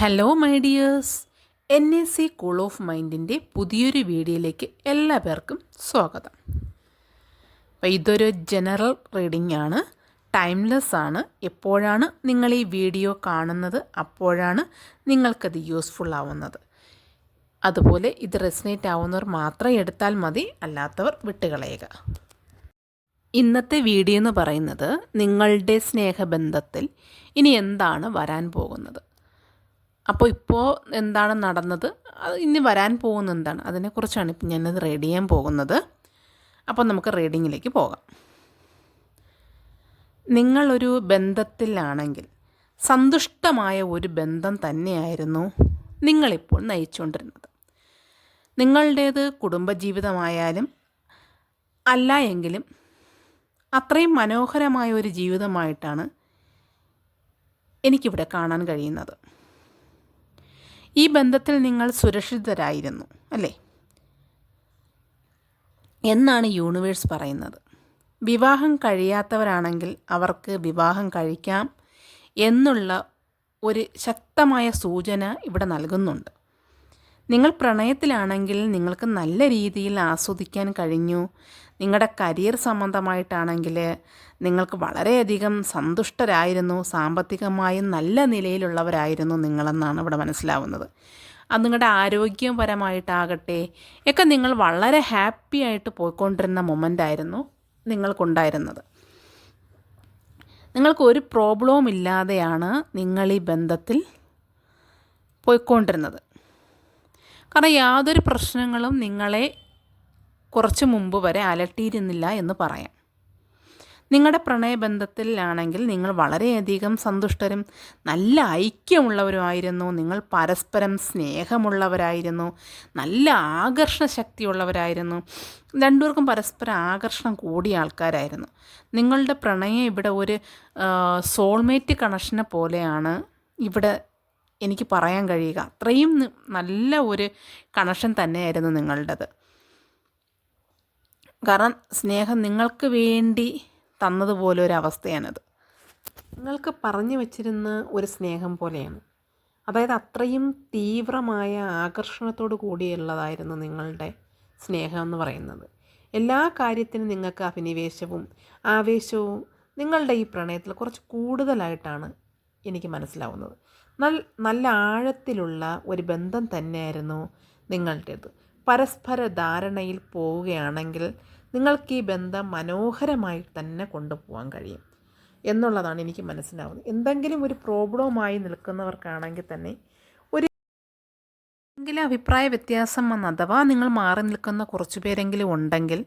Hello my dears N A C cool of മൈൻഡിന്റെ പുതിയൊരു വീഡിയോയിലേക്ക് എല്ലാ പേർക്കും സ്വാഗതം. അപ്പോൾ ഇതൊരു ജനറൽ റീഡിംഗ് ആണ്. ടൈംലെസ് ആണ്. എപ്പോഴാണ് നിങ്ങൾ ഈ വീഡിയോ കാണുന്നത്? അപ്പോഴാണ് നിങ്ങൾക്കത് യൂസ്ഫുൾ ആവുന്നത്. അതുപോലെ ഇത് റെസിനേറ്റ് ആവുന്നവർ മാത്രം എടുത്താൽ മതി അല്ലാത്തവർ വിട്ടുകളയുക. ഇന്നത്തെ വീഡിയോ എന്ന് പറയുന്നത് നിങ്ങളുടെ സ്നേഹബന്ധത്തിൽ ഇനി എന്താണ് വരാൻ പോകുന്നത്? അപ്പോൾ ഇപ്പോൾ എന്താണ് നടന്നത്? അത് ഇനി വരാൻ പോകുന്ന എന്താണ്? അതിനെക്കുറിച്ചാണ് ഇപ്പം ഞാനത് റീഡ് ചെയ്യാൻ പോകുന്നത്. അപ്പോൾ നമുക്ക് റീഡിങ്ങിലേക്ക് പോകാം. നിങ്ങളൊരു ബന്ധത്തിലാണെങ്കിൽ സന്തുഷ്ടമായ ഒരു ബന്ധം തന്നെയായിരുന്നു നിങ്ങളിപ്പോൾ നയിച്ചുകൊണ്ടിരുന്നത്. നിങ്ങളുടേത് കുടുംബജീവിതമായാലും അല്ല എങ്കിലും അത്രയും മനോഹരമായ ഒരു ജീവിതമായിട്ടാണ് എനിക്കിവിടെ കാണാൻ കഴിയുന്നത്. ഈ ബന്ധത്തിൽ നിങ്ങൾ സുരക്ഷിതരായിരുന്നു അല്ലേ? എന്നാണ് യൂണിവേഴ്സ് പറയുന്നത്. വിവാഹം കഴിയാത്തവരാണെങ്കിൽ അവർക്ക് വിവാഹം കഴിക്കാം എന്നുള്ള ഒരു ശക്തമായ സൂചന ഇവിടെ നൽകുന്നുണ്ട്. നിങ്ങൾ പ്രണയത്തിലാണെങ്കിൽ നിങ്ങൾക്ക് നല്ല രീതിയിൽ ആസ്വദിക്കാൻ കഴിഞ്ഞു നിങ്ങളുടെ കരിയർ സംബന്ധമായിട്ടാണെങ്കിൽ നിങ്ങൾക്ക് വളരെയധികം സന്തുഷ്ടരായിരുന്നു സാമ്പത്തികമായും നല്ല നിലയിലുള്ളവരായിരുന്നു നിങ്ങളെന്നാണ് ഇവിടെ മനസ്സിലാവുന്നത്. അത് നിങ്ങളുടെ ആരോഗ്യപരമായിട്ടാകട്ടെ ഒക്കെ നിങ്ങൾ വളരെ ഹാപ്പി ആയിട്ട് പോയിക്കൊണ്ടിരുന്ന മൊമെന്റ് ആയിരുന്നു നിങ്ങൾക്കുണ്ടായിരുന്നത്. നിങ്ങൾക്ക് ഒരു പ്രോബ്ലവും ഇല്ലാതെയാണ് നിങ്ങൾ ഈ ബന്ധത്തിൽ പോയിക്കൊണ്ടിരുന്നത്. കാരണം യാതൊരു പ്രശ്നങ്ങളും നിങ്ങളെ കുറച്ച് മുമ്പ് വരെ അലട്ടിയിരുന്നില്ല എന്ന് പറയാം. നിങ്ങളുടെ പ്രണയബന്ധത്തിലാണെങ്കിൽ നിങ്ങൾ വളരെയധികം സന്തുഷ്ടരും നല്ല ഐക്യമുള്ളവരുമായിരുന്നു നിങ്ങൾ പരസ്പരം സ്നേഹമുള്ളവരായിരുന്നു നല്ല ആകർഷണ ശക്തിയുള്ളവരായിരുന്നു രണ്ടുപേർക്കും പരസ്പരം ആകർഷണം കൂടിയ ആൾക്കാരായിരുന്നു. നിങ്ങളുടെ പ്രണയം ഇവിടെ ഒരു സോൾമേറ്റ് കണക്ഷനെ പോലെയാണ് ഇവിടെ എനിക്ക് പറയാൻ കഴിയുക. അത്രയും നല്ല ഒരു കണക്ഷൻ തന്നെയായിരുന്നു നിങ്ങളുടേത്. കാരണം സ്നേഹം നിങ്ങൾക്ക് വേണ്ടി തന്നതുപോലെ ഒരു അവസ്ഥയാണത്. നിങ്ങൾക്ക് പറഞ്ഞു വച്ചിരുന്ന ഒരു സ്നേഹം പോലെയാണ്. അതായത് അത്രയും തീവ്രമായ ആകർഷണത്തോടു കൂടിയുള്ളതായിരുന്നു നിങ്ങളുടെ സ്നേഹം എന്ന് പറയുന്നത്. എല്ലാ കാര്യത്തിനും നിങ്ങൾക്ക് അഭിനിവേശവും ആവേശവും നിങ്ങളുടെ ഈ പ്രണയത്തിൽ കുറച്ച് കൂടുതലായിട്ടാണ് എനിക്ക് മനസ്സിലാവുന്നത്. നല്ല നല്ല ആഴത്തിലുള്ള ഒരു ബന്ധം തന്നെയായിരുന്നു നിങ്ങളുടേത്. പരസ്പര ധാരണയിൽ പോവുകയാണെങ്കിൽ നിങ്ങൾക്ക് ഈ ബന്ധം മനോഹരമായി തന്നെ കൊണ്ടുപോകാൻ കഴിയും. എന്നുള്ളതാണ് എനിക്ക് മനസ്സിലാവുന്നത്. എന്തെങ്കിലും ഒരു പ്രോബ്ലവുമായി നിൽക്കുന്നവർക്കാണെങ്കിൽ തന്നെ ഒരു എന്തെങ്കിലും അഭിപ്രായ വ്യത്യാസം വന്ന് അഥവാ നിങ്ങൾ മാറി നിൽക്കുന്ന കുറച്ചു പേരെങ്കിലും ഉണ്ടെങ്കിൽ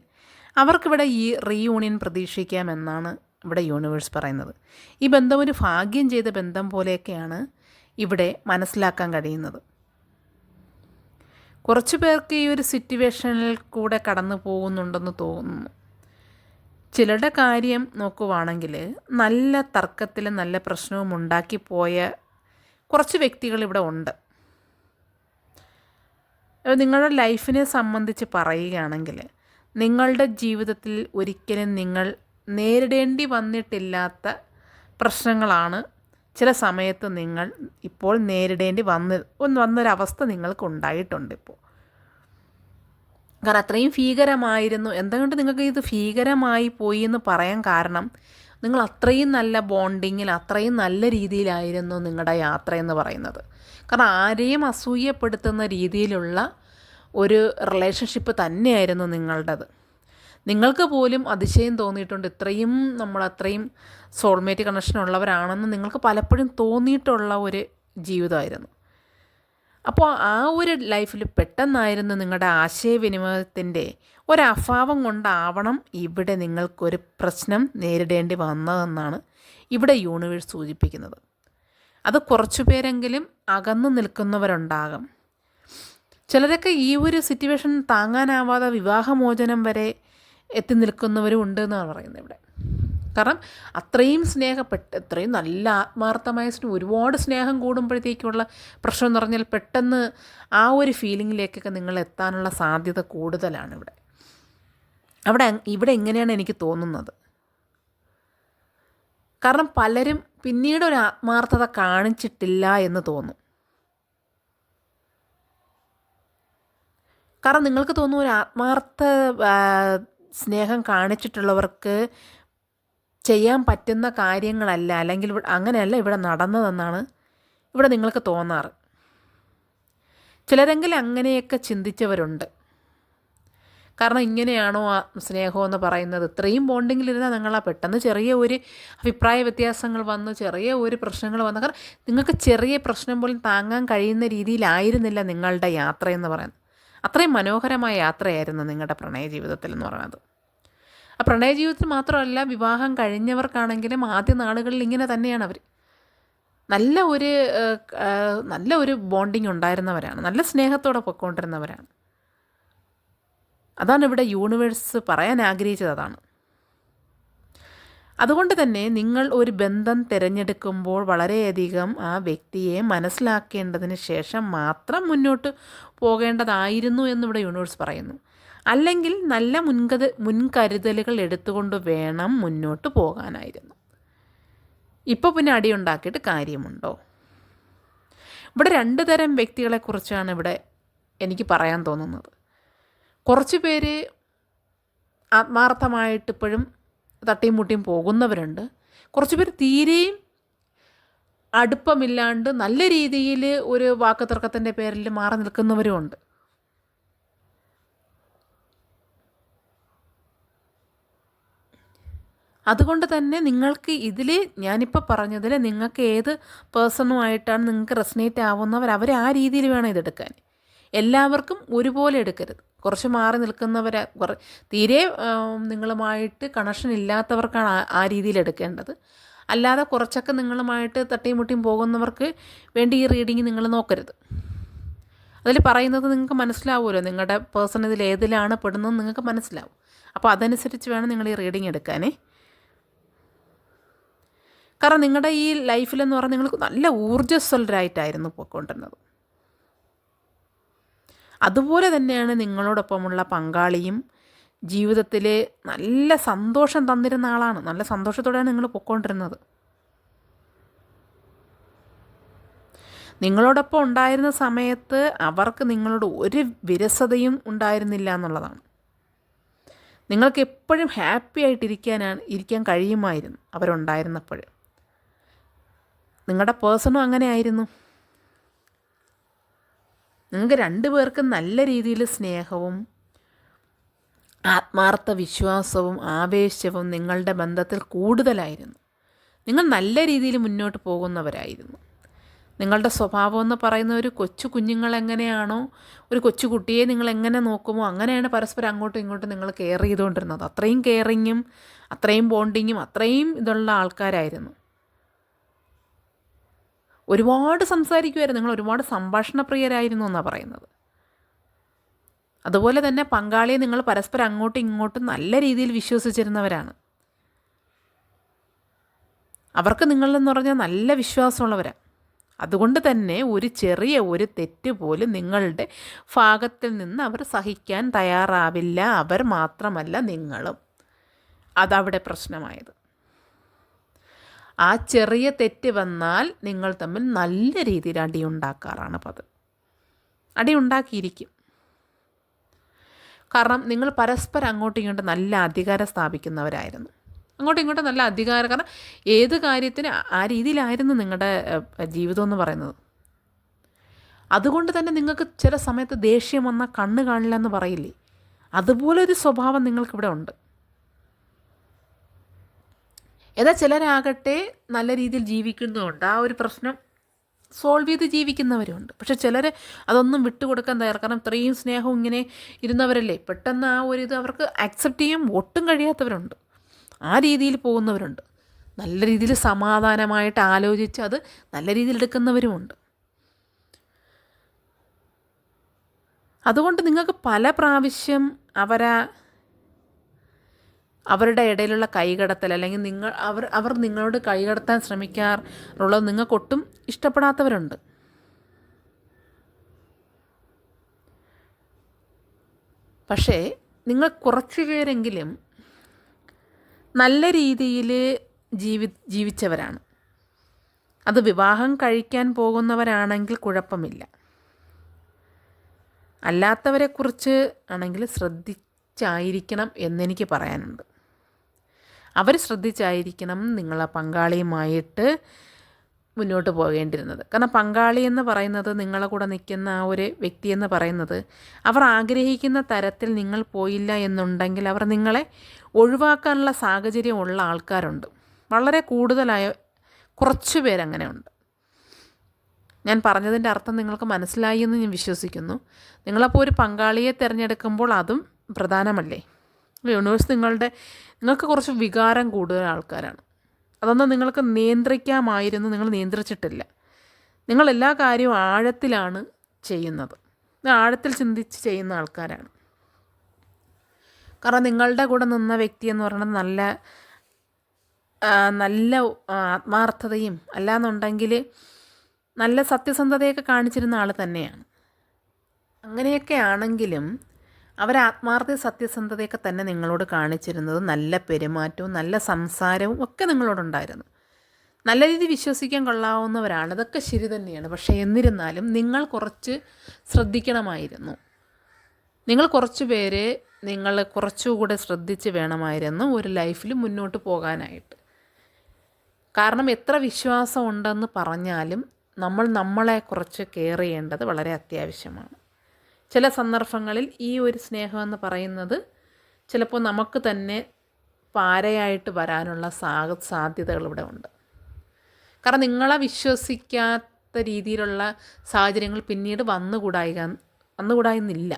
അവർക്കിവിടെ ഈ റീയൂണിയൻ പ്രതീക്ഷിക്കാമെന്നാണ് ഇവിടെ യൂണിവേഴ്സ് പറയുന്നത്. ഈ ബന്ധം ഒരു ഭാഗ്യം ചെയ്ത ബന്ധം പോലെയൊക്കെയാണ് ഇവിടെ മനസ്സിലാക്കാൻ കഴിയുന്നത്. കുറച്ച് പേർക്ക് ഈ ഒരു സിറ്റുവേഷനിൽ കൂടെ കടന്നു പോകുന്നുണ്ടെന്ന് തോന്നുന്നു. ചിലരുടെ കാര്യം നോക്കുവാണെങ്കിൽ നല്ല തർക്കത്തിൽ നല്ല പ്രശ്നവും ഉണ്ടാക്കി പോയ കുറച്ച് വ്യക്തികൾ ഇവിടെ ഉണ്ട്. നിങ്ങളുടെ ലൈഫിനെ സംബന്ധിച്ച് പറയുകയാണെങ്കിൽ നിങ്ങളുടെ ജീവിതത്തിൽ ഒരിക്കലും നിങ്ങൾ നേരിടേണ്ടി വന്നിട്ടില്ലാത്ത പ്രശ്നങ്ങളാണ് ചില സമയത്ത് നിങ്ങൾ ഇപ്പോൾ നേരിടേണ്ടി വന്ന് ഒന്ന് വന്നൊരവസ്ഥ നിങ്ങൾക്ക് ഉണ്ടായിട്ടുണ്ട് ഇപ്പോൾ. കാരണം അത്രയും ഭീകരമായിരുന്നു. എന്തുകൊണ്ട് നിങ്ങൾക്ക് ഇത് ഭീകരമായി പോയി എന്ന് പറയാൻ കാരണം നിങ്ങൾ അത്രയും നല്ല ബോണ്ടിങ്ങിൽ അത്രയും നല്ല രീതിയിലായിരുന്നു നിങ്ങളുടെ യാത്ര എന്ന് പറയുന്നത്. കാരണം ആരെയും അസൂയപ്പെടുത്തുന്ന രീതിയിലുള്ള ഒരു റിലേഷൻഷിപ്പ് തന്നെയായിരുന്നു നിങ്ങളുടേത്. നിങ്ങൾക്ക് പോലും അതിശയം തോന്നിയിട്ടുണ്ട്. ഇത്രയും നമ്മൾ അത്രയും സോൾമേറ്റ് കണക്ഷൻ ഉള്ളവരാണെന്ന് നിങ്ങൾക്ക് പലപ്പോഴും തോന്നിയിട്ടുള്ള ഒരു ജീവിതമായിരുന്നു. അപ്പോൾ ആ ഒരു ലൈഫിൽ പെട്ടെന്നായിരുന്നു നിങ്ങളുടെ ആശയവിനിമയത്തിന്റെ ഒരഭാവം കൊണ്ടാവണം ഇവിടെ നിങ്ങൾക്കൊരു പ്രശ്നം നേരിടേണ്ടി വന്നതെന്നാണ് ഇവിടെ യൂണിവേഴ്സ് സൂചിപ്പിക്കുന്നത്. അത് കുറച്ചു പേരെങ്കിലും അകന്നു നിൽക്കുന്നവരുണ്ടാകും. ചിലരൊക്കെ ഈ ഒരു സിറ്റുവേഷൻ താങ്ങാനാവാതെ വിവാഹമോചനം വരെ എത്തി നിൽക്കുന്നവരും ഉണ്ട് എന്നാണ് പറയുന്നത് ഇവിടെ. കാരണം അത്രയും സ്നേഹപ്പെട്ട് അത്രയും നല്ല ആത്മാർത്ഥമായ സ്നേഹം ഒരുപാട് സ്നേഹം കൂടുമ്പോഴത്തേക്കുള്ള പ്രശ്നം എന്ന് പറഞ്ഞാൽ പെട്ടെന്ന് ആ ഒരു ഫീലിങ്ങിലേക്കൊക്കെ നിങ്ങൾ എത്താനുള്ള സാധ്യത കൂടുതലാണ് ഇവിടെ. അവിടെ ഇവിടെ എങ്ങനെയാണ് എനിക്ക് തോന്നുന്നത്? കാരണം പലരും പിന്നീട് ഒരു ആത്മാർത്ഥത കാണിച്ചിട്ടില്ല എന്ന് തോന്നും. കാരണം നിങ്ങൾക്ക് തോന്നും ഒരു ആത്മാർത്ഥ സ്നേഹം കാണിച്ചിട്ടുള്ളവർക്ക് ചെയ്യാൻ പറ്റുന്ന കാര്യങ്ങളല്ല അല്ലെങ്കിൽ അങ്ങനെയല്ല ഇവിടെ നടന്നതെന്നാണ് ഇവിടെ നിങ്ങൾക്ക് തോന്നാറ്. ചിലരെങ്കിലും അങ്ങനെയൊക്കെ ചിന്തിച്ചവരുണ്ട്. കാരണം ഇങ്ങനെയാണോ ആ സ്നേഹം എന്ന് പറയുന്നത്? ഇത്രയും ബോണ്ടിങ്ങിലിരുന്നാൽ നിങ്ങളാ പെട്ടെന്ന് ചെറിയ ഒരു അഭിപ്രായ വ്യത്യാസങ്ങൾ വന്ന് ചെറിയ ഒരു പ്രശ്നങ്ങൾ വന്ന്. കാരണം നിങ്ങൾക്ക് ചെറിയ പ്രശ്നം പോലും താങ്ങാൻ കഴിയുന്ന രീതിയിലായിരുന്നില്ല നിങ്ങളുടെ യാത്ര എന്ന് പറയുന്നത്. അത്രയും മനോഹരമായ യാത്രയായിരുന്നു നിങ്ങളുടെ പ്രണയ ജീവിതത്തിൽ എന്ന് പറയുന്നത് ആ പ്രണയ ജീവിതത്തിൽ മാത്രമല്ല വിവാഹം കഴിഞ്ഞവർക്കാണെങ്കിലും ആദ്യ നാളുകളിൽ ഇങ്ങനെ തന്നെയാണ് അവർ നല്ല ഒരു നല്ല ഒരു ബോണ്ടിങ് ഉണ്ടായിരുന്നവരാണ്. നല്ല സ്നേഹത്തോടെ പൊയ്ക്കൊണ്ടിരുന്നവരാണ്. അതാണ് ഇവിടെ യൂണിവേഴ്സ് പറയാൻ ആഗ്രഹിച്ചത് അതാണ്. അതുകൊണ്ട് തന്നെ നിങ്ങൾ ഒരു ബന്ധം തിരഞ്ഞെടുക്കുമ്പോൾ വളരെയധികം ആ വ്യക്തിയെ മനസ്സിലാക്കേണ്ടതിന് ശേഷം മാത്രം മുന്നോട്ട് പോകേണ്ടതായിരുന്നു എന്നിവിടെ യൂണിവേഴ്സ് പറയുന്നു. അല്ലെങ്കിൽ നല്ല മുൻകത മുൻകരുതലുകൾ എടുത്തുകൊണ്ട് വേണം മുന്നോട്ട് പോകാനായിരുന്നു. ഇപ്പോൾ പിന്നെ അടിയുണ്ടാക്കിയിട്ട് കാര്യമുണ്ടോ? ഇവിടെ രണ്ട് തരം വ്യക്തികളെക്കുറിച്ചാണ് ഇവിടെ എനിക്ക് പറയാൻ തോന്നുന്നത്. കുറച്ച് പേര് ആത്മാർത്ഥമായിട്ട് ഇപ്പോഴും തട്ടിയും മുട്ടിയും പോകുന്നവരുണ്ട്. കുറച്ച് പേർ തീരെയും അടുപ്പമില്ലാണ്ട് നല്ല രീതിയിൽ ഒരു വാക്ക് തർക്കത്തിന്റെ പേരിൽ മാറി നിൽക്കുന്നവരുമുണ്ട് അതുകൊണ്ട് തന്നെ നിങ്ങൾക്ക് ഇതിൽ ഞാനിപ്പോൾ പറഞ്ഞതിൽ നിങ്ങൾക്ക് ഏത് പേഴ്സണുമായിട്ടാണ് നിങ്ങൾക്ക് റെസനേറ്റ് ആവുന്നവർ അവർ ആ രീതിയിൽ വേണം ഇതെടുക്കാൻ. എല്ലാവർക്കും ഒരുപോലെ എടുക്കരുത്. കുറച്ച് മാറി നിൽക്കുന്നവരെ കുറേ തീരെ നിങ്ങളുമായിട്ട് കണക്ഷൻ ഇല്ലാത്തവർക്കാണ് ആ- രീതിയിൽ എടുക്കേണ്ടത്. അല്ലാതെ കുറച്ചൊക്കെ നിങ്ങളുമായിട്ട് തട്ടിയും മുട്ടിയും പോകുന്നവർക്ക് വേണ്ടി ഈ റീഡിങ് നിങ്ങൾ നോക്കരുത്. അതിൽ പറയുന്നത് നിങ്ങൾക്ക് മനസ്സിലാവുമല്ലോ. നിങ്ങളുടെ പേഴ്സൺ ഇതിൽ ഏതിലാണ് പെടുന്നതെന്ന് നിങ്ങൾക്ക് മനസ്സിലാവും. അപ്പോൾ അതനുസരിച്ച് വേണം നിങ്ങൾ ഈ റീഡിങ് എടുക്കാനേ. കാരണം നിങ്ങളുടെ ഈ ലൈഫിലെന്ന് പറഞ്ഞാൽ നിങ്ങൾക്ക് നല്ല ഊർജസ്വലരായിട്ടായിരുന്നു പോയിക്കൊണ്ടിരുന്നത്. അതുപോലെ തന്നെയാണ് നിങ്ങളോടൊപ്പമുള്ള പങ്കാളിയും ജീവിതത്തിൽ നല്ല സന്തോഷം തന്നിരുന്ന ആളാണ്. നല്ല സന്തോഷത്തോടെയാണ് നിങ്ങൾ പൊയ്ക്കൊണ്ടിരുന്നത് നിങ്ങളോടൊപ്പം ഉണ്ടായിരുന്ന സമയത്ത് അവർക്ക് നിങ്ങളോട് ഒരു വിരസതയും ഉണ്ടായിരുന്നില്ല എന്നുള്ളതാണ്. നിങ്ങൾക്ക് എപ്പോഴും ഹാപ്പി ആയിട്ടിരിക്കാനാണ് ഇരിക്കാൻ കഴിയുമായിരുന്നു അവരുണ്ടായിരുന്നപ്പോൾ. നിങ്ങളുടെ പേഴ്സണും അങ്ങനെ ആയിരുന്നു. നിങ്ങൾക്ക് രണ്ടു പേർക്കും നല്ല രീതിയിൽ സ്നേഹവും ആത്മാർത്ഥ വിശ്വാസവും ആവേശവും നിങ്ങളുടെ ബന്ധത്തിൽ കൂടുതലായിരുന്നു. നിങ്ങൾ നല്ല രീതിയിൽ മുന്നോട്ട് പോകുന്നവരായിരുന്നു. നിങ്ങളുടെ സ്വഭാവം എന്ന് പറയുന്ന ഒരു കൊച്ചു കുഞ്ഞുങ്ങൾ എങ്ങനെയാണോ ഒരു കൊച്ചു കുട്ടിയെ നിങ്ങൾ എങ്ങനെ നോക്കുമോ അങ്ങനെയാണ് പരസ്പരം അങ്ങോട്ടും ഇങ്ങോട്ടും നിങ്ങൾ കെയർ ചെയ്തുകൊണ്ടിരുന്നത്. അത്രയും കെയറിങ്ങും അത്രയും ബോണ്ടിങ്ങും അത്രയും ഇതുള്ള ആൾക്കാരായിരുന്നു. ഒരുപാട് സംസാരിക്കുമായിരുന്നു നിങ്ങൾ ഒരുപാട് സംഭാഷണപ്രിയരായിരുന്നു എന്നാണ് പറയുന്നത്. അതുപോലെ തന്നെ പങ്കാളിയെ നിങ്ങൾ പരസ്പരം അങ്ങോട്ടും ഇങ്ങോട്ടും നല്ല രീതിയിൽ വിശ്വസിച്ചിരുന്നവരാണ്. അവർക്ക് നിങ്ങളെന്ന് പറഞ്ഞാൽ നല്ല വിശ്വാസമുള്ളവരാണ് അതുകൊണ്ട് തന്നെ ഒരു ചെറിയ ഒരു തെറ്റ് പോലും നിങ്ങളുടെ ഭാഗത്തിൽ നിന്ന് അവർ സഹിക്കാൻ തയ്യാറാവില്ല. അവർ മാത്രമല്ല നിങ്ങളും. അതവിടെ പ്രശ്നമായത്. ആ ചെറിയ തെറ്റ് വന്നാൽ നിങ്ങൾ തമ്മിൽ നല്ല രീതിയിൽ അടിയുണ്ടാക്കാറാണ് പതിവ്. അടിയുണ്ടാക്കിയിരിക്കും കാരണം നിങ്ങൾ പരസ്പരം അങ്ങോട്ടും ഇങ്ങോട്ടും നല്ല അധികാരം സ്ഥാപിക്കുന്നവരായിരുന്നു. അങ്ങോട്ടും ഇങ്ങോട്ടും നല്ല അധികാരം കാരണം ഏത് കാര്യത്തിന് ആ രീതിയിലായിരുന്നു നിങ്ങളുടെ ജീവിതം എന്ന് പറയുന്നത്. അതുകൊണ്ട് തന്നെ നിങ്ങൾക്ക് ചില സമയത്ത് ദേഷ്യം വന്നാൽ കണ്ണ് കാണില്ല എന്ന് പറയില്ലേ? അതുപോലൊരു സ്വഭാവം നിങ്ങൾക്കിവിടെ ഉണ്ട്. എന്നാൽ ചിലരാകട്ടെ നല്ല രീതിയിൽ ജീവിക്കുന്നുമുണ്ട് ആ ഒരു പ്രശ്നം സോൾവ് ചെയ്ത് ജീവിക്കുന്നവരുണ്ട്. പക്ഷെ ചിലർ അതൊന്നും വിട്ടുകൊടുക്കാൻ തയ്യാറ് കാരണം ഇത്രയും സ്നേഹവും ഇങ്ങനെ ഇരുന്നവരല്ലേ? പെട്ടെന്ന് ആ ഒരു ഇത് അവർക്ക് അക്സെപ്റ്റ് ചെയ്യാൻ ഒട്ടും കഴിയാത്തവരുണ്ട്. ആ രീതിയിൽ പോകുന്നവരുണ്ട്. നല്ല രീതിയിൽ സമാധാനമായിട്ട് ആലോചിച്ച് അത് നല്ല രീതിയിൽ എടുക്കുന്നവരുമുണ്ട്. അതുകൊണ്ട് നിങ്ങൾക്ക് പല പ്രാവശ്യം അവരാ അവരുടെ ഇടയിലുള്ള കൈകടത്തൽ അല്ലെങ്കിൽ നിങ്ങൾ അവർ അവർ നിങ്ങളോട് കൈകടത്താൻ ശ്രമിക്കാറുള്ളത് നിങ്ങൾക്കൊട്ടും ഇഷ്ടപ്പെടാത്തവരുണ്ട്. പക്ഷേ നിങ്ങൾ കുറച്ച് പേരെങ്കിലും നല്ല രീതിയിൽ ജീവി ജീവിച്ചവരാണ്. അത് വിവാഹം കഴിക്കാൻ പോകുന്നവരാണെങ്കിൽ കുഴപ്പമില്ല. അല്ലാത്തവരെക്കുറിച്ച് ആണെങ്കിൽ ശ്രദ്ധിച്ചായിരിക്കണം എന്നെനിക്ക് പറയാനുണ്ട്. അവർ ശ്രദ്ധിച്ചായിരിക്കണം നിങ്ങളെ പങ്കാളിയുമായിട്ട് മുന്നോട്ട് പോകേണ്ടിരുന്നത് കാരണം പങ്കാളി എന്ന് പറയുന്നത് നിങ്ങളെ കൂടെ നിൽക്കുന്ന ആ ഒരു വ്യക്തി എന്ന് പറയുന്നത് അവർ ആഗ്രഹിക്കുന്ന തരത്തിൽ നിങ്ങൾ പോയില്ല എന്നുണ്ടെങ്കിൽ അവർ നിങ്ങളെ ഒഴിവാക്കാനുള്ള സാഹചര്യമുള്ള ആൾക്കാരുണ്ട്. വളരെ കൂടുതലായ കുറച്ച് പേരങ്ങനെ ഉണ്ട്. ഞാൻ പറഞ്ഞതിന്റെ അർത്ഥം നിങ്ങൾക്ക് മനസ്സിലായി എന്ന് ഞാൻ വിശ്വസിക്കുന്നു. നിങ്ങളപ്പോൾ ഒരു പങ്കാളിയെ തിരഞ്ഞെടുക്കുമ്പോൾ അതും പ്രധാനമല്ലേ? യൂണിവേഴ്സ് നിങ്ങളുടെ നിങ്ങൾക്ക് കുറച്ച് വികാരം കൂടുതൽ ആൾക്കാരാണ്. അതൊന്നും നിങ്ങൾക്ക് നിയന്ത്രിക്കാമായിരുന്നു നിങ്ങൾ നിയന്ത്രിച്ചിട്ടില്ല. നിങ്ങൾ എല്ലാ കാര്യവും ആഴത്തിലാണ് ചെയ്യുന്നത്. ആഴത്തിൽ ചിന്തിച്ച് ചെയ്യുന്ന ആൾക്കാരാണ്. കാരണം നിങ്ങളുടെ കൂടെ നിന്ന വ്യക്തി എന്ന് പറയുന്നത് നല്ല നല്ല ആത്മാർത്ഥതയും അല്ലാന്നുണ്ടെങ്കിൽ നല്ല സത്യസന്ധതയൊക്കെ കാണിച്ചിരുന്ന ആൾ തന്നെയാണ്. അങ്ങനെയൊക്കെ ആണെങ്കിലും അവർ ആത്മാർത്ഥ സത്യസന്ധതയൊക്കെ തന്നെ നിങ്ങളോട് കാണിച്ചിരുന്നത് നല്ല പെരുമാറ്റവും നല്ല സംസാരവും ഒക്കെ നിങ്ങളോടുണ്ടായിരുന്നു. നല്ല രീതിയിൽ വിശ്വസിക്കാൻ കൊള്ളാവുന്നവരാണ്. അതൊക്കെ ശരി തന്നെയാണ്. പക്ഷേ എന്നിരുന്നാലും നിങ്ങൾ കുറച്ച് ശ്രദ്ധിക്കണമായിരുന്നു. നിങ്ങൾ കുറച്ച് പേര് നിങ്ങൾ കുറച്ചുകൂടെ ശ്രദ്ധിച്ച് വേണമായിരുന്നു ഒരു ലൈഫിൽ മുന്നോട്ട് പോകാനായിട്ട്. കാരണം എത്ര വിശ്വാസം ഉണ്ടെന്ന് പറഞ്ഞാലും നമ്മൾ നമ്മളെ കുറച്ച് കെയർ ചെയ്യേണ്ടത് വളരെ അത്യാവശ്യമാണ്. ചില സന്ദർഭങ്ങളിൽ ഈ ഒരു സ്നേഹം എന്ന് പറയുന്നത് ചിലപ്പോൾ നമുക്ക് തന്നെ പാരയായിട്ട് വരാനുള്ള സാഹ സാധ്യതകൾ ഇവിടെ ഉണ്ട്. കാരണം നിങ്ങളെ വിശ്വസിക്കാത്ത രീതിയിലുള്ള സാഹചര്യങ്ങൾ പിന്നീട് വന്നുകൂടായി വന്നുകൂടായെന്നില്ല.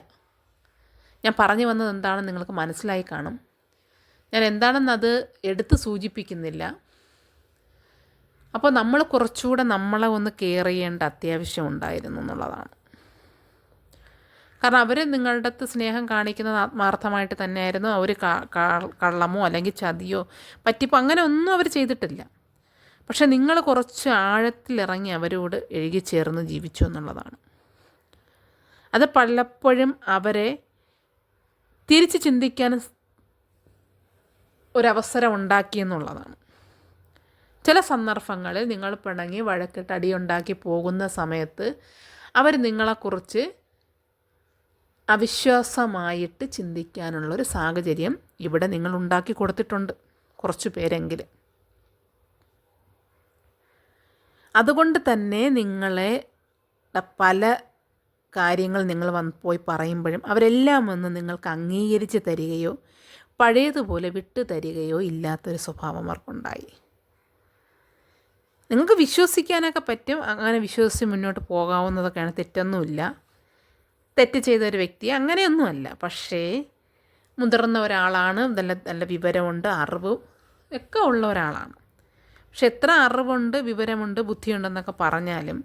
ഞാൻ പറഞ്ഞു വന്നത് എന്താണെന്ന് നിങ്ങൾക്ക് മനസ്സിലായി കാണും. ഞാൻ എന്താണെന്നത് എടുത്ത് സൂചിപ്പിക്കുന്നില്ല. അപ്പോൾ നമ്മൾ കുറച്ചുകൂടെ നമ്മളെ ഒന്ന് കെയർ ചെയ്യേണ്ട അത്യാവശ്യം ഉണ്ടായിരുന്നു എന്നുള്ളതാണ്. കാരണം അവർ നിങ്ങളുടെ അടുത്ത് സ്നേഹം കാണിക്കുന്നത് ആത്മാർത്ഥമായിട്ട് തന്നെയായിരുന്നു. അവർ കള്ളമോ അല്ലെങ്കിൽ ചതിയോ പറ്റിപ്പോ അങ്ങനെ ഒന്നും അവർ ചെയ്തിട്ടില്ല. പക്ഷെ നിങ്ങൾ കുറച്ച് ആഴത്തിലിറങ്ങി അവരോട് എഴുകി എഴുകിച്ചേർന്ന് ജീവിച്ചു എന്നുള്ളതാണ്. അത് പലപ്പോഴും അവരെ തിരിച്ച് ചിന്തിക്കാൻ ഒരവസരം ഉണ്ടാക്കി എന്നുള്ളതാണ്. ചില സന്ദർഭങ്ങളിൽ നിങ്ങൾ പിണങ്ങി വഴക്കിട്ട് അടിയുണ്ടാക്കി പോകുന്ന സമയത്ത് അവർ നിങ്ങളെക്കുറിച്ച് അവിശ്വാസമായിട്ട് ചിന്തിക്കാനുള്ളൊരു സാഹചര്യം ഇവിടെ നിങ്ങൾ ഉണ്ടാക്കി കൊടുത്തിട്ടുണ്ട്. കുറച്ച് പേരെങ്കിലും. അതുകൊണ്ട് തന്നെ നിങ്ങളെ പല കാര്യങ്ങൾ നിങ്ങൾ വന്ന് പോയി പറയുമ്പോഴും അവരെല്ലാം ഒന്ന് നിങ്ങൾക്ക് അംഗീകരിച്ച് തരികയോ പഴയതുപോലെ വിട്ടു തരികയോ ഇല്ലാത്തൊരു സ്വഭാവം അവർക്കുണ്ടായി. നിങ്ങൾക്ക് വിശ്വസിക്കാനൊക്കെ പറ്റും. അങ്ങനെ വിശ്വസിച്ച് മുന്നോട്ട് പോകാവുന്നതൊക്കെയാണ് തെറ്റൊന്നുമില്ല. തെറ്റ് ചെയ്ത ഒരു വ്യക്തി അങ്ങനെയൊന്നുമല്ല. പക്ഷേ മുതിർന്ന ഒരാളാണ് നല്ല നല്ല വിവരമുണ്ട് അറിവും ഒക്കെ ഉള്ള ഒരാളാണ്. പക്ഷെ എത്ര അറിവുണ്ട് വിവരമുണ്ട് ബുദ്ധിയുണ്ടെന്നൊക്കെ പറഞ്ഞാലും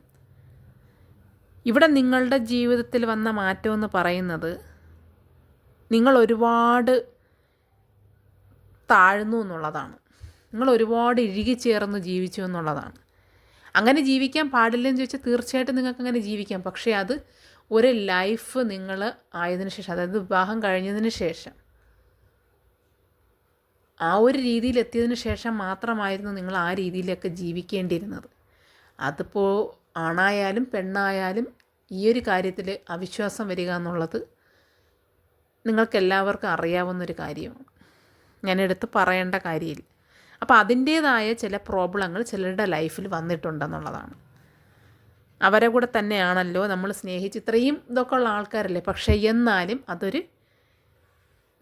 ഇവിടെ നിങ്ങളുടെ ജീവിതത്തിൽ വന്ന മാറ്റം എന്ന് പറയുന്നത് നിങ്ങൾ ഒരുപാട് താഴ്ന്നു എന്നുള്ളതാണ്. നിങ്ങൾ ഒരുപാട് ഇഴുകി ചേർന്ന് ജീവിച്ചു എന്നുള്ളതാണ്. അങ്ങനെ ജീവിക്കാൻ പാടില്ലെന്ന് ചോദിച്ചാൽ തീർച്ചയായിട്ടും നിങ്ങൾക്ക് അങ്ങനെ ജീവിക്കാം. പക്ഷേ അത് ഒരു ലൈഫ് നിങ്ങൾ ആയതിനു ശേഷം അതായത് വിവാഹം കഴിഞ്ഞതിന് ശേഷം ആ ഒരു രീതിയിൽ എത്തിയതിനു ശേഷം മാത്രമായിരുന്നു നിങ്ങൾ ആ രീതിയിലൊക്കെ ജീവിക്കേണ്ടിയിരുന്നത്. അതിപ്പോൾ ആണായാലും പെണ്ണായാലും ഈ ഒരു കാര്യത്തിൽ അവിശ്വാസം വരിക എന്നുള്ളത് നിങ്ങൾക്കെല്ലാവർക്കും അറിയാവുന്നൊരു കാര്യമാണ്. ഞാൻ എടുത്ത് പറയേണ്ട കാര്യമില്ല. അപ്പോൾ അതിന്റേതായ ചില പ്രോബ്ലങ്ങൾ ചിലരുടെ ലൈഫിൽ വന്നിട്ടുണ്ടെന്നുള്ളതാണ്. അവരെ കൂടെ തന്നെയാണല്ലോ നമ്മൾ സ്നേഹിച്ച് ഇത്രയും ഇതൊക്കെ ഉള്ള ആൾക്കാരല്ലേ? പക്ഷേ എന്നാലും അതൊരു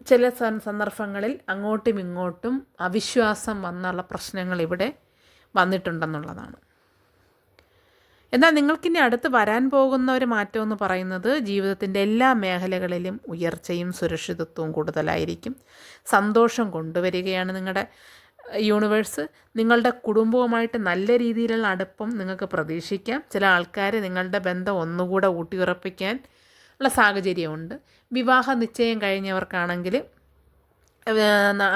ചില സന്ദർഭങ്ങളിൽ അങ്ങോട്ടും ഇങ്ങോട്ടും അവിശ്വാസം വന്നുള്ള പ്രശ്നങ്ങൾ ഇവിടെ വന്നിട്ടുണ്ടെന്നുള്ളതാണ്. എന്നാൽ നിങ്ങൾക്കിനി അടുത്ത് വരാൻ പോകുന്ന ഒരു മാറ്റം എന്ന് പറയുന്നത് ജീവിതത്തിന്റെ എല്ലാ മേഖലകളിലും ഉയർച്ചയും സുരക്ഷിതത്വവും കൂടുതലായിരിക്കും. സന്തോഷം കൊണ്ടുവരികയാണ് നിങ്ങളുടെ യൂണിവേഴ്സ് നിങ്ങളുടെ കുടുംബവുമായിട്ട് നല്ല രീതിയിലുള്ള അടുപ്പം നിങ്ങൾക്ക് പ്രതീക്ഷിക്കാം. ചില ആൾക്കാർ നിങ്ങളുടെ ബന്ധം ഒന്നുകൂടെ ഊട്ടിയുറപ്പിക്കാൻ ഉള്ള സാഹചര്യമുണ്ട്. വിവാഹ നിശ്ചയം കഴിഞ്ഞവർക്കാണെങ്കിൽ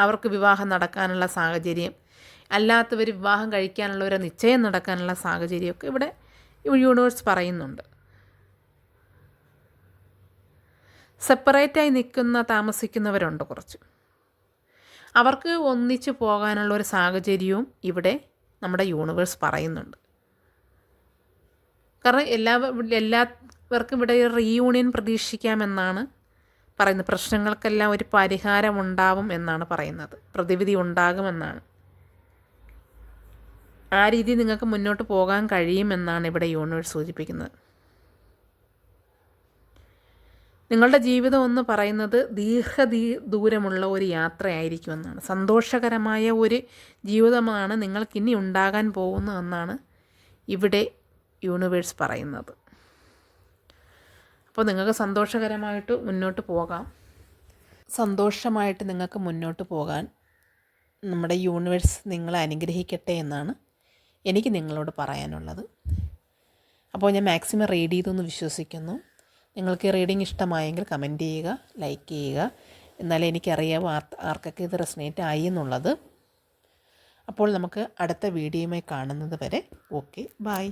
അവർക്ക് വിവാഹം നടക്കാനുള്ള സാഹചര്യം അല്ലാത്തവർ വിവാഹം കഴിക്കാനുള്ള ഒരു നിശ്ചയം നടക്കാനുള്ള സാഹചര്യമൊക്കെ ഇവിടെ യൂണിവേഴ്സ് പറയുന്നുണ്ട്. സെപ്പറേറ്റായി നിൽക്കുന്ന താമസിക്കുന്നവരുണ്ട് കുറച്ച്. അവർക്ക് ഒന്നിച്ചു പോകാനുള്ള ഒരു സാഹചര്യവും ഇവിടെ നമ്മുടെ യൂണിവേഴ്സ് പറയുന്നുണ്ട്. കാരണം എല്ലാ എല്ലാവർക്കും ഇവിടെ റീയൂണിയൻ പ്രതീക്ഷിക്കാമെന്നാണ് പറയുന്നത്. പ്രശ്നങ്ങൾക്കെല്ലാം ഒരു പരിഹാരം ഉണ്ടാവും എന്നാണ് പറയുന്നത്. പ്രതിവിധി ഉണ്ടാകുമെന്നാണ്. ആ രീതി നിങ്ങൾക്ക് മുന്നോട്ട് പോകാൻ കഴിയുമെന്നാണ് ഇവിടെ യൂണിവേഴ്സ് സൂചിപ്പിക്കുന്നത്. നിങ്ങളുടെ ജീവിതം എന്ന് പറയുന്നത് ദീർഘദീ ദൂരമുള്ള ഒരു യാത്രയായിരിക്കുമെന്നാണ്. സന്തോഷകരമായ ഒരു ജീവിതമാണ് നിങ്ങൾക്ക് ഇനി ഉണ്ടാകാൻ പോകുന്നതെന്നാണ് ഇവിടെ യൂണിവേഴ്സ് പറയുന്നത്. അപ്പോൾ നിങ്ങൾക്ക് സന്തോഷകരമായിട്ട് മുന്നോട്ട് പോകാം. സന്തോഷമായിട്ട് നിങ്ങൾക്ക് മുന്നോട്ട് പോകാൻ നമ്മുടെ യൂണിവേഴ്സ് നിങ്ങളെ അനുഗ്രഹിക്കട്ടെ എന്നാണ് എനിക്ക് നിങ്ങളോട് പറയാനുള്ളത്. അപ്പോൾ ഞാൻ മാക്സിമം റീഡ് ചെയ്തെന്ന് വിശ്വസിക്കുന്നു. നിങ്ങൾക്ക് ഈ റീഡിങ് ഇഷ്ടമായെങ്കിൽ കമന്റ് ചെയ്യുക ലൈക്ക് ചെയ്യുക. എന്നാലേ എനിക്കറിയാവൂ ആർ ആർക്കൊക്കെ ഇത് റെസനേറ്റ് ആയി എന്നുള്ളത്. അപ്പോൾ നമുക്ക് അടുത്ത വീഡിയോയുമായി കാണുന്നത് വരെ ഓക്കെ ബായ്